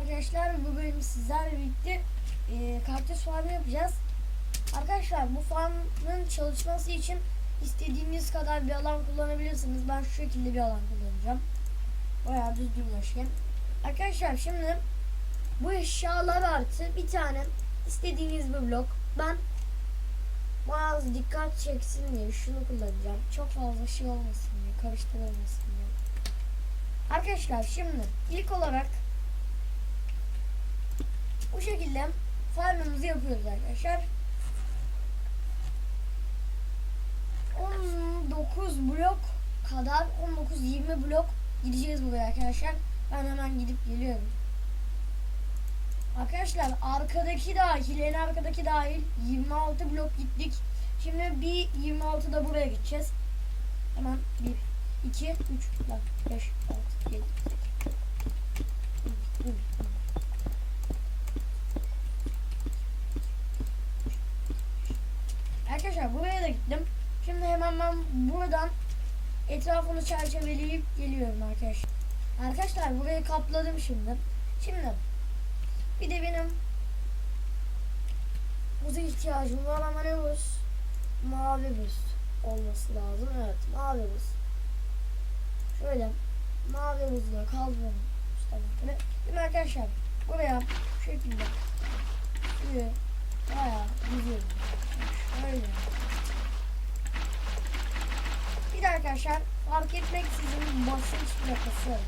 arkadaşlar bugün sizlerle birlikte e, kaktüs farmı yapacağız. Arkadaşlar bu farmın çalışması için istediğiniz kadar bir alan kullanabilirsiniz. Ben şu şekilde bir alan kullanacağım. Bayağı düzgünleşken. Arkadaşlar şimdi bu eşyalar artı bir tane istediğiniz bir blok. Ben biraz dikkat çeksin diye şunu kullanacağım. Çok fazla şey olmasın diye, karıştırılmasın diye. Arkadaşlar şimdi ilk olarak bu şekilde farmımızı yapıyoruz arkadaşlar. 19 blok kadar 19-20 blok gideceğiz buraya arkadaşlar. Ben hemen gidip geliyorum. Arkadaşlar arkadaki dahil, en arkadaki dahil 26 blok gittik. Şimdi bir 26 da buraya gideceğiz. Hemen 1, 2, 3, 4, 5, 6, 7, 8, 9, Arkadaşlar buraya da gittim. Şimdi hemen ben buradan etrafını çerçeveleyip geliyorum arkadaşlar. Arkadaşlar burayı kapladım şimdi. Şimdi bir de benim buza ihtiyacım var ama ne buz? Mavi buz olması lazım. Evet mavi buz. Şöyle mavi buzla kaldıralım. Tamam. Şimdi arkadaşlar buraya şu şekilde suyu bayağı diziyorum. Şöyle. Arkadaşlar fark etmeksizin basınç plakası.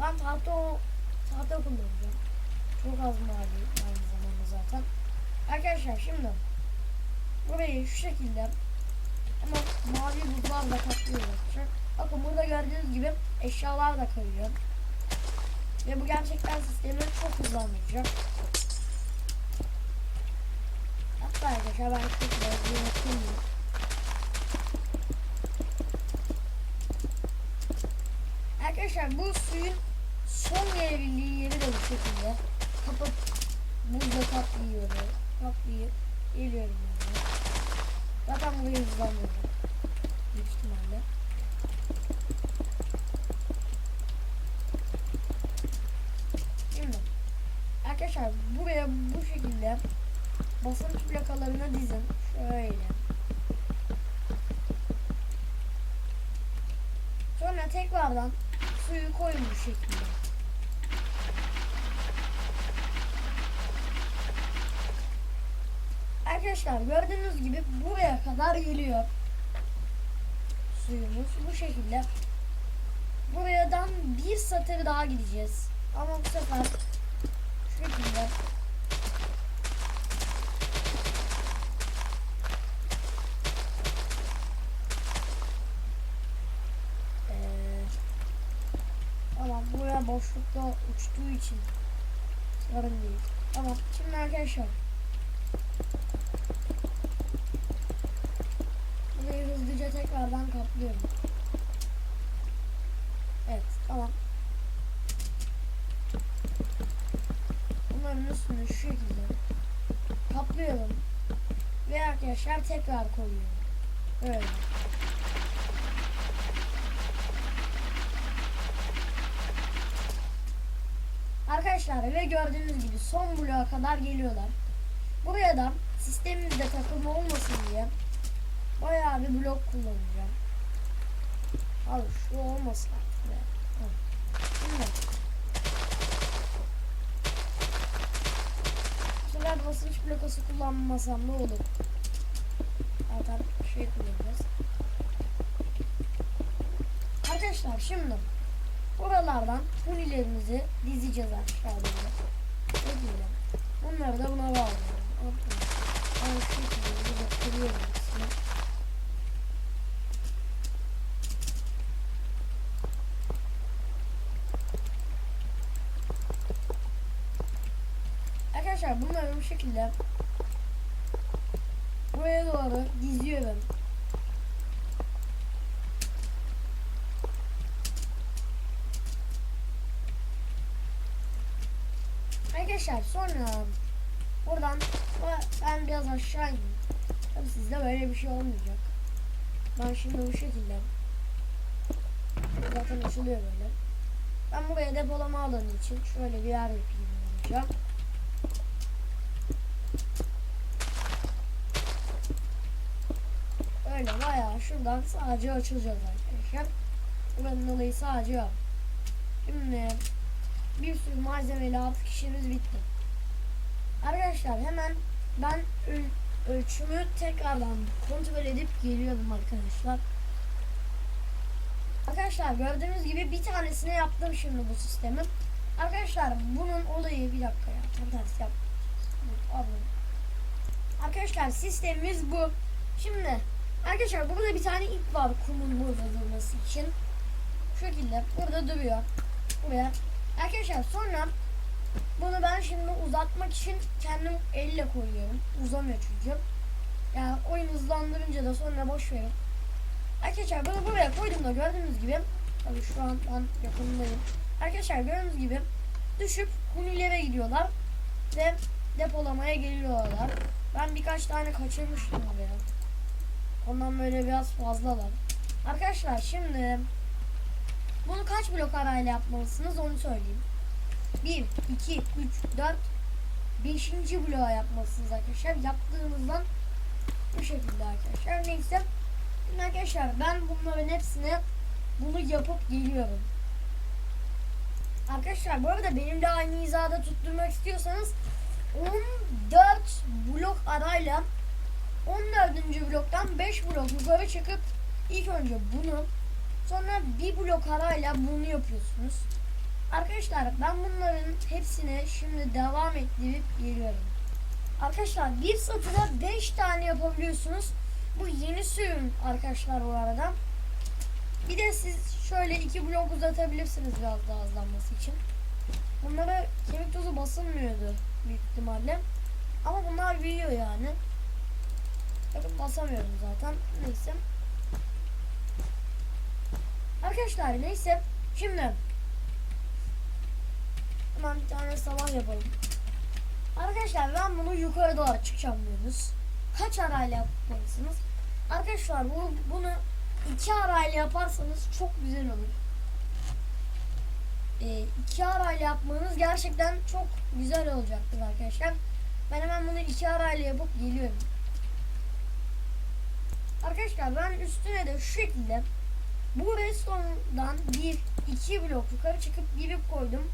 Ben tahta tahta kullanacağım. Çok az mavi aynı zamanda zaten. Arkadaşlar şimdi burayı şu şekilde ama mavi buzlarla kaplıyoruz arkadaşlar. Bakın burada gördüğünüz gibi eşyalar da koyuyor. Ve bu gerçekten sistemi çok hızlandıracak. Hatta arkadaşlar ben çok biraz Arkadaşlar bu suyun son gelebildiği yeri de bu şekilde kapıp buzla kaplıyorum. Kaplayıp geliyorum yani. Zaten burayı hızlandırdım. Büyük ihtimalle. Şimdi arkadaşlar buraya bu şekilde basınç plakalarına dizin. Şöyle. Sonra tekrardan suyu koyun bu. Arkadaşlar gördüğünüz gibi buraya kadar geliyor. Suyumuz bu şekilde. Buradan bir satır daha gideceğiz. Ama bu sefer şu şekilde Ee, tamam buraya boşlukta uçtuğu için sorun değil. Tamam şimdi arkadaşlar burayı hızlıca tekrardan kaplıyorum. Evet tamam. Bunların üstünü şu şekilde kaplıyorum. Ve arkadaşlar tekrar koyuyorum. Böyle. Arkadaşlar ve gördüğünüz gibi son bloğa kadar geliyorlar. Buraya da sistemimizde takılma olmasın diye bayağı bir blok kullanacağım. Abi şu olmasın artık be. Şimdi basınç blokası kullanmasam ne olur? Zaten şey kullanacağız. Arkadaşlar şimdi buralardan hunilerimizi dizeceğiz aşağı doğru. Şöyle. Bunları da buna burada kırıyorum hepsini. Arkadaşlar bunları bu şekilde buraya doğru diziyorum. Arkadaşlar sonra buradan ben biraz aşağı ineyim. Tabii böyle bir şey olmayacak. Ben şimdi bu şekilde zaten açılıyor böyle. Ben buraya depolama alanı için şöyle bir yer yapayım hocam. Öyle bayağı şuradan sadece açılacağız arkadaşlar. Buranın olayı sadece o. Şimdi bir sürü malzemeyle artık işimiz bitti. Arkadaşlar hemen ben ölçümü tekrardan kontrol edip geliyorum arkadaşlar. Arkadaşlar gördüğünüz gibi bir tanesine yaptım şimdi bu sistemin. Arkadaşlar bunun olayı bir dakika ya. Tam tersi yap. Arkadaşlar sistemimiz bu. Şimdi arkadaşlar burada bir tane ip var kumun burada durması için. Şu şekilde burada duruyor. Buraya. Arkadaşlar sonra bunu ben şimdi uzatmak için kendim elle koyuyorum. Uzamıyor çünkü. Yani oyun hızlandırınca da sonra boş verin. Arkadaşlar bunu buraya koyduğumda gördüğünüz gibi tabii şu an ben yakınındayım. Arkadaşlar gördüğünüz gibi düşüp hunilere gidiyorlar ve depolamaya geliyorlar. Ben birkaç tane kaçırmıştım buraya. Ondan böyle biraz fazlalar. Arkadaşlar şimdi bunu kaç blok arayla yapmalısınız onu söyleyeyim. 1, 2, 3, 4, 5. bloğa yapmalısınız arkadaşlar. Yaptığınızdan bu şekilde arkadaşlar. Neyse. Şimdi arkadaşlar ben bunların hepsini bunu yapıp geliyorum. Arkadaşlar bu arada benim de aynı hizada tutturmak istiyorsanız 14 blok arayla 14. bloktan 5 blok yukarı çıkıp ilk önce bunu sonra bir blok arayla bunu yapıyorsunuz. Arkadaşlar ben bunların hepsini şimdi devam ettirip geliyorum. Arkadaşlar bir satıda 5 tane yapabiliyorsunuz. Bu yeni sürüm arkadaşlar bu arada. Bir de siz şöyle iki blok uzatabilirsiniz biraz daha hızlanması için. Bunlara kemik tozu basılmıyordu büyük ihtimalle. Ama bunlar büyüyor yani. Bakın basamıyorum zaten. Neyse. Arkadaşlar neyse. Şimdi hemen bir tane sabah yapalım. Arkadaşlar ben bunu yukarı doğru çıkacağım diyoruz. Kaç arayla yapmalısınız? Arkadaşlar bu, bunu iki arayla yaparsanız çok güzel olur. Ee, iki arayla yapmanız gerçekten çok güzel olacaktır arkadaşlar. Ben hemen bunu iki arayla yapıp geliyorum. Arkadaşlar ben üstüne de şu şekilde bu redstone'dan bir iki blok yukarı çıkıp bir ip koydum.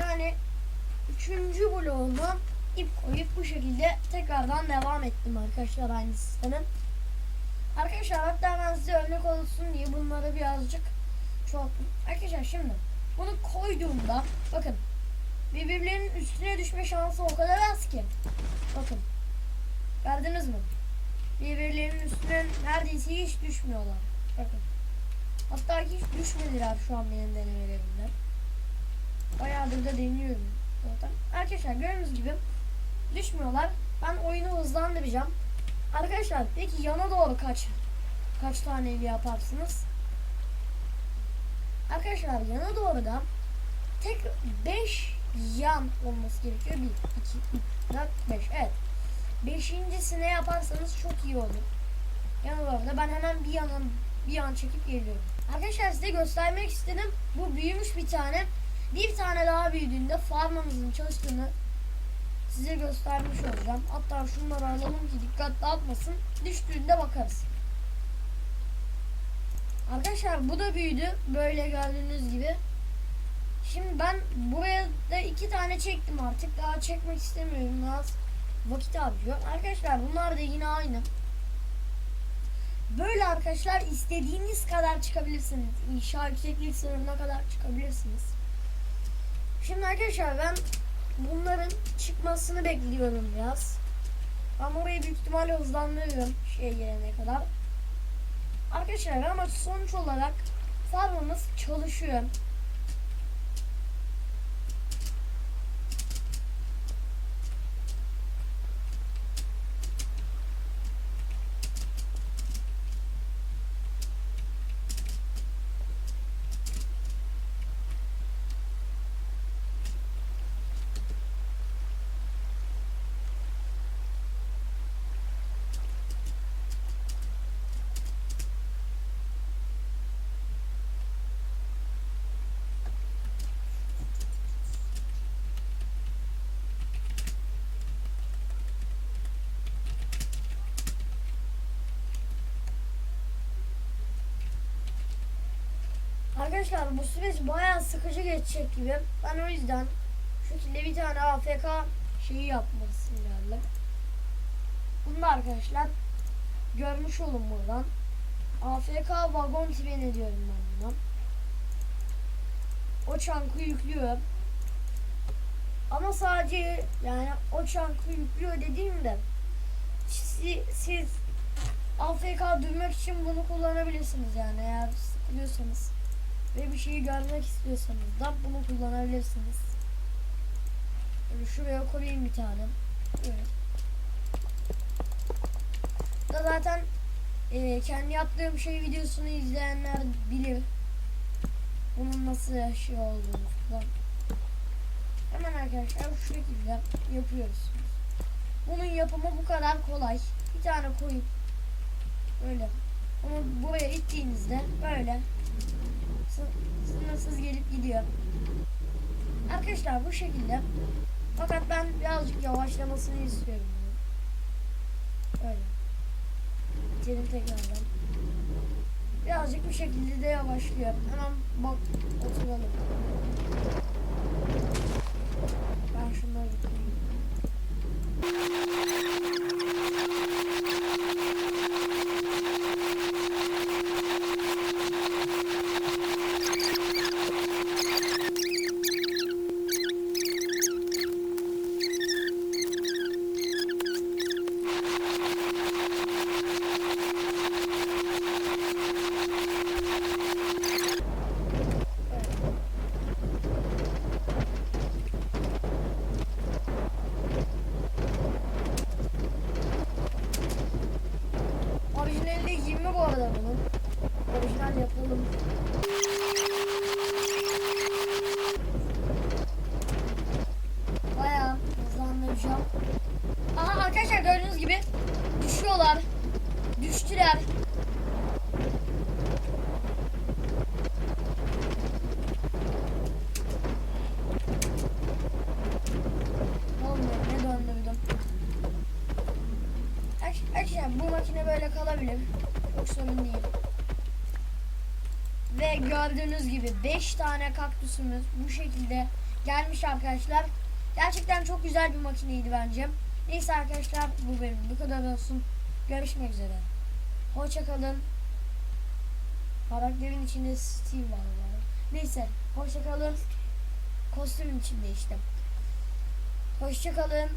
Yani üçüncü bloğuma ip koyup bu şekilde tekrardan devam ettim arkadaşlar aynı sisteme. Arkadaşlar hatta ben size örnek olsun diye bunları birazcık çoğalttım. Arkadaşlar şimdi bunu koyduğumda bakın birbirlerinin üstüne düşme şansı o kadar az ki. Bakın gördünüz mü? Birbirlerinin üstüne neredeyse hiç düşmüyorlar. Bakın. Hatta hiç düşmediler şu an benim denemelerimde. Bayağıdır da deniyorum zaten. Arkadaşlar gördüğünüz gibi düşmüyorlar. Ben oyunu hızlandıracağım. Arkadaşlar peki yana doğru kaç kaç tane ev yaparsınız? Arkadaşlar yana doğru da tek 5 yan olması gerekiyor. 1, 2, 3, 4, 5. Evet. Beşincisine yaparsanız çok iyi olur. Yana doğru da ben hemen bir yana bir yan çekip geliyorum. Arkadaşlar size göstermek istedim. Bu büyümüş bir tane. Bir tane daha büyüdüğünde farmamızın çalıştığını size göstermiş olacağım. Hatta şunları alalım ki dikkat dağıtmasın. Düştüğünde bakarız. Arkadaşlar bu da büyüdü. Böyle gördüğünüz gibi. Şimdi ben buraya da iki tane çektim artık. Daha çekmek istemiyorum. Biraz vakit harcıyor. Arkadaşlar bunlar da yine aynı. Böyle arkadaşlar istediğiniz kadar çıkabilirsiniz. İnşa yükseklik sınırına kadar çıkabilirsiniz. Şimdi arkadaşlar ben bunların çıkmasını bekliyorum biraz. Ben orayı büyük ihtimalle hızlandırıyorum şey gelene kadar. Arkadaşlar ama sonuç olarak farmımız çalışıyor. Arkadaşlar bu süreç bayağı sıkıcı geçecek gibi. Ben o yüzden şu şekilde bir tane AFK şeyi yapması lazım. Bunu da arkadaşlar görmüş olun buradan. AFK vagon treni diyorum ben buna. O çankı yüklüyor. Ama sadece yani o çankı yüklüyor dediğimde siz, siz AFK durmak için bunu kullanabilirsiniz yani eğer sıkılıyorsanız ve bir şeyi görmek istiyorsanız da bunu kullanabilirsiniz. Böyle şuraya koyayım bir tane. Evet. Da zaten e, kendi yaptığım şey videosunu izleyenler bilir. Bunun nasıl şey olduğunu falan. Hemen arkadaşlar şu şekilde yapıyoruz. Bunun yapımı bu kadar kolay. Bir tane koyup böyle onu buraya ittiğinizde böyle sınırsız gelip gidiyor. Arkadaşlar bu şekilde. Fakat ben birazcık yavaşlamasını istiyorum. Böyle. İçelim tekrardan. Birazcık bu şekilde de yavaşlıyor. Hemen bak oturalım. Hızlandıracağım. Aha arkadaşlar gördüğünüz gibi düşüyorlar. Düştüler. Arkadaşlar bu makine böyle kalabilir. Çok değil. Ve gördüğünüz gibi 5 tane kaktüsümüz bu şekilde gelmiş arkadaşlar. Gerçekten çok güzel bir makineydi bence. Neyse arkadaşlar bu benim bu kadar olsun. Görüşmek üzere. Hoşçakalın. Karakterin içinde Steve var. arada. Neyse hoşçakalın. Kostümün içinde işte. Hoşçakalın.